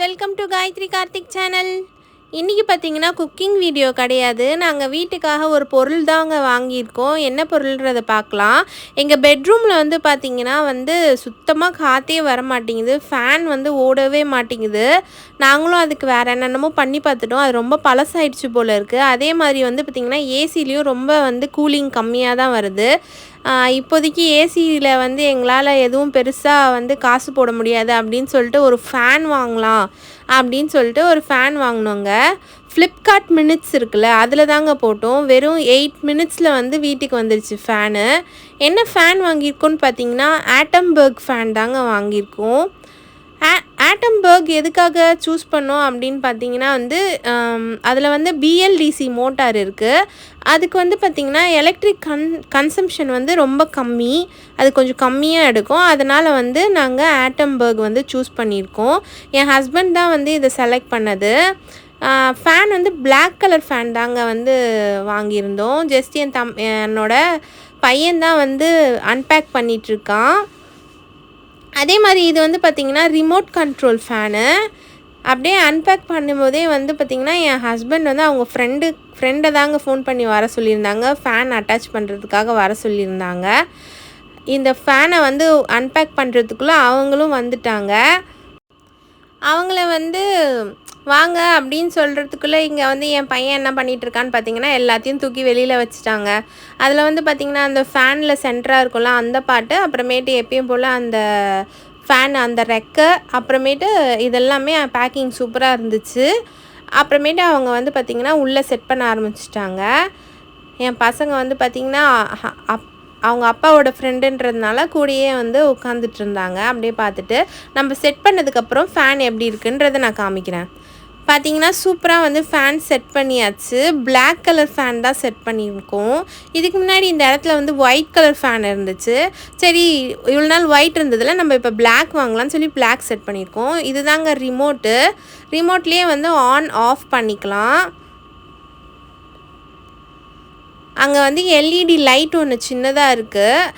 Welcome to Gayathri Karthik channel. இன்றைக்கி பார்த்தீங்கன்னா cooking video கிடையாது. நாங்கள் வீட்டுக்காக ஒரு பொருள் தாங்க வாங்கியிருக்கோம். என்ன பொருள்ன்றதை பார்க்கலாம். எங்கள் பெட்ரூமில் வந்து பார்த்திங்கன்னா வந்து சுத்தமாக காற்றே வர மாட்டேங்குது ஃபேன் வந்து ஓடவே மாட்டேங்குது. நாங்களும் அதுக்கு வேறு என்னென்னமோ பண்ணி பார்த்துட்டோம். அது ரொம்ப பழசாயிடுச்சு போல் இருக்குது அதே மாதிரி வந்து பார்த்திங்கன்னா ஏசிலையும் ரொம்ப வந்து கூலிங் கம்மியாக தான் வருது. இப்போதைக்கு ஏசியில் வந்து எங்களால் எதுவும் பெருசாக வந்து காசு போட முடியாது அப்படின்னு சொல்லிட்டு ஒரு ஃபேன் வாங்கலாம் அப்படின்னு சொல்லிட்டு ஒரு ஃபேன் வாங்கினோங்க. ஃப்ளிப்கார்ட் மினிட்ஸ் இருக்குல்ல அதில் தாங்க போட்டோம். வெறும் எயிட் மினிட்ஸில் வந்து வீட்டுக்கு வந்துருச்சு ஃபேனு என்ன ஃபேன் வாங்கியிருக்கோன்னு பார்த்தீங்கன்னா ஆட்டம்பர்க் ஃபேன் தாங்க வாங்கியிருக்கோம். ஆ ஆட்டம்பர்க் எதுக்காக சூஸ் பண்ணோம் அப்படின்னு பார்த்தீங்கன்னா வந்து அதில் வந்து பிஎல்டிசி மோட்டார் இருக்குது அதுக்கு வந்து பார்த்திங்கன்னா எலக்ட்ரிக் கன் கன்சம்ஷன் வந்து ரொம்ப கம்மி. அது கொஞ்சம் கம்மியாக எடுக்கும். அதனால் வந்து நாங்கள் ஆட்டம்பர்க் வந்து சூஸ் பண்ணியிருக்கோம். என் ஹஸ்பண்ட் தான் வந்து இதை செலக்ட் பண்ணது. ஃபேன் வந்து பிளாக் கலர் ஃபேன் தாங்க வந்து வாங்கியிருந்தோம். ஜஸ்ட் என் தம் என்னோட பையன்தான் வந்து அன்பேக் பண்ணிகிட்ருக்கான் அதே மாதிரி இது வந்து பார்த்திங்கன்னா ரிமோட் கண்ட்ரோல் ஃபேனு அப்படியே அன்பேக் பண்ணும்போதே வந்து பார்த்திங்கன்னா என் ஹஸ்பண்ட் வந்து அவங்க ஃப்ரெண்டு ஃப்ரெண்டை தாங்க ஃபோன் பண்ணி வர சொல்லியிருந்தாங்க. ஃபேன் அட்டாச் பண்ணுறதுக்காக வர சொல்லியிருந்தாங்க. இந்த ஃபேனை வந்து அன்பேக் பண்ணுறதுக்குள்ளே அவங்களும் வந்துட்டாங்க. அவங்கள வந்து வாங்க அப்படின்னு சொல்கிறதுக்குள்ளே இங்கே வந்து என் பையன் என்ன பண்ணிகிட்ருக்கான்னு பார்த்தீங்கன்னா எல்லாத்தையும் தூக்கி வெளியில் வச்சுட்டாங்க. அதில் வந்து பார்த்திங்கன்னா அந்த ஃபேனில் சென்டராக இருக்கும்ல அந்த பாட்டு அப்புறமேட்டு எப்பயும் போல் அந்த ஃபேன் அந்த ரெக்கை அப்புறமேட்டு இதெல்லாமே பேக்கிங் சூப்பராக இருந்துச்சு. அப்புறமேட்டு அவங்க வந்து பார்த்திங்கன்னா உள்ளே செட் பண்ண ஆரம்பிச்சிட்டாங்க. என் பசங்க வந்து பார்த்திங்கன்னா அப் அவங்க அப்பாவோட ஃப்ரெண்டுன்றதுனால கூடயே வந்து உட்காந்துட்டு இருந்தாங்க. அப்படியே பார்த்துட்டு நம்ம செட் பண்ணதுக்கப்புறம் ஃபேன் எப்படி இருக்குன்றதை நான் காமிக்கிறேன். பார்த்தீங்கன்னா சூப்பராக வந்து ஃபேன் செட் பண்ணியாச்சு. பிளாக் கலர் ஃபேன் தான் செட் பண்ணியிருக்கோம். இதுக்கு முன்னாடி இந்த இடத்துல வந்து ஒயிட் கலர் ஃபேன் இருந்துச்சு. சரி இவ்வளோ நாள் ஒயிட் இருந்ததில் நம்ம இப்போ பிளாக் வாங்கலாம்னு சொல்லி பிளாக் செட் பண்ணியிருக்கோம். இதுதாங்க ரிமோட்டு ரிமோட்லேயே வந்து ஆன் ஆஃப் பண்ணிக்கலாம். அங்கே வந்து எல்இடி லைட் ஒன்று சின்னதாக இருக்குது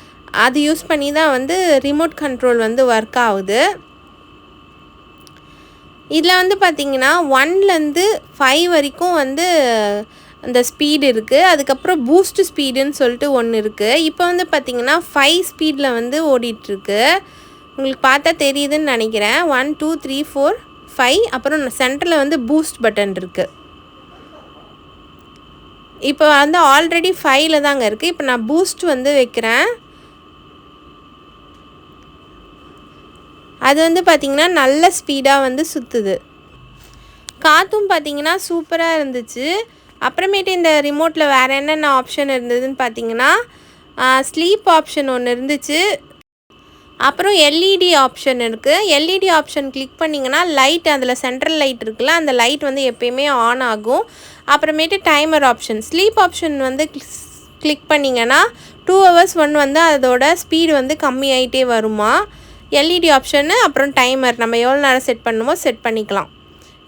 அது யூஸ் பண்ணி தான் வந்து ரிமோட் கண்ட்ரோல் வந்து ஒர்க் ஆகுது. இதில் வந்து பார்த்திங்கன்னா ஒன்லேருந்து ஃபைவ் வரைக்கும் வந்து அந்த ஸ்பீடு இருக்குது அதுக்கப்புறம் பூஸ்ட் ஸ்பீடுன்னு சொல்லிட்டு ஒன்று இருக்குது இப்போ வந்து பார்த்திங்கன்னா ஃபைவ் ஸ்பீடில் வந்து ஓடிட்டுருக்கு. உங்களுக்கு பார்த்தா தெரியுதுன்னு நினைக்கிறேன். One two three four five அப்புறம் சென்டரில் வந்து பூஸ்ட் பட்டன் இருக்குது இப்போ வந்து ஆல்ரெடி ஃபைவ்ல தாங்க இருக்குது இப்போ நான் பூஸ்ட் வந்து வைக்கிறேன். அது வந்து பார்த்திங்கன்னா நல்ல ஸ்பீடாக வந்து சுற்றுது காற்றும் பார்த்தீங்கன்னா சூப்பராக இருந்துச்சு. அப்புறமேட்டு இந்த ரிமோட்டில் வேறு என்னென்ன ஆப்ஷன் இருந்ததுன்னு பார்த்தீங்கன்னா ஸ்லீப் ஆப்ஷன் ஒன்று இருந்துச்சு. அப்புறம் எல்இடி ஆப்ஷன் இருக்குது எல்இடி ஆப்ஷன் கிளிக் பண்ணிங்கன்னா லைட் அதில் சென்ட்ரல் லைட் இருக்குல்ல அந்த லைட் வந்து எப்பயுமே ஆன் ஆகும். அப்புறமேட்டு டைமர் ஆப்ஷன் ஸ்லீப் ஆப்ஷன் வந்து கிளிக் பண்ணிங்கன்னா டூ ஹவர்ஸ் ஒன் வந்து அதோட ஸ்பீடு வந்து கம்மியாயிட்டே வருமா? எல்இடி ஆப்ஷனு அப்புறம் டைமர் நம்ம எவ்வளோ நேரம் செட் பண்ணுமோ செட் பண்ணிக்கலாம்.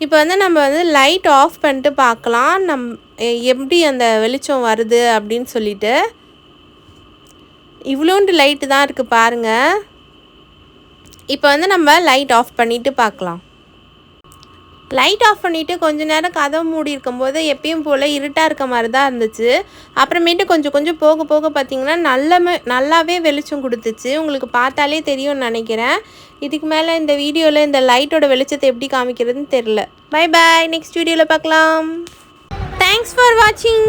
இப்போ வந்து நம்ம வந்து லைட் ஆஃப் பண்ணிட்டு பார்க்கலாம். நம் எப்படி அந்த வெளிச்சம் வருது அப்படின்னு சொல்லிட்டு. இவ்வளோண்டு லைட்டு தான் இருக்குது பாருங்கள் இப்போ வந்து நம்ம லைட் ஆஃப் பண்ணிவிட்டு பார்க்கலாம். லைட் ஆஃப் பண்ணிவிட்டு கொஞ்ச நேரம் கதவு மூடி இருக்கும்போது எப்பயும் போல் இருட்டாக இருக்க மாதிரி தான் இருந்துச்சு. அப்புறமேட்டு கொஞ்சம் கொஞ்சம் போக போக பார்த்தீங்கன்னா நல்லமே நல்லாவே வெளிச்சம் கொடுத்துச்சு. உங்களுக்கு பார்த்தாலே தெரியும்னு நினைக்கிறேன். இதுக்கு மேலே இந்த வீடியோவில் இந்த லைட்டோட வெளிச்சத்தை எப்படி காமிக்கிறதுன்னு தெரில பை பாய் நெக்ஸ்ட் வீடியோவில் பார்க்கலாம். தேங்க்ஸ் ஃபார் வாட்சிங்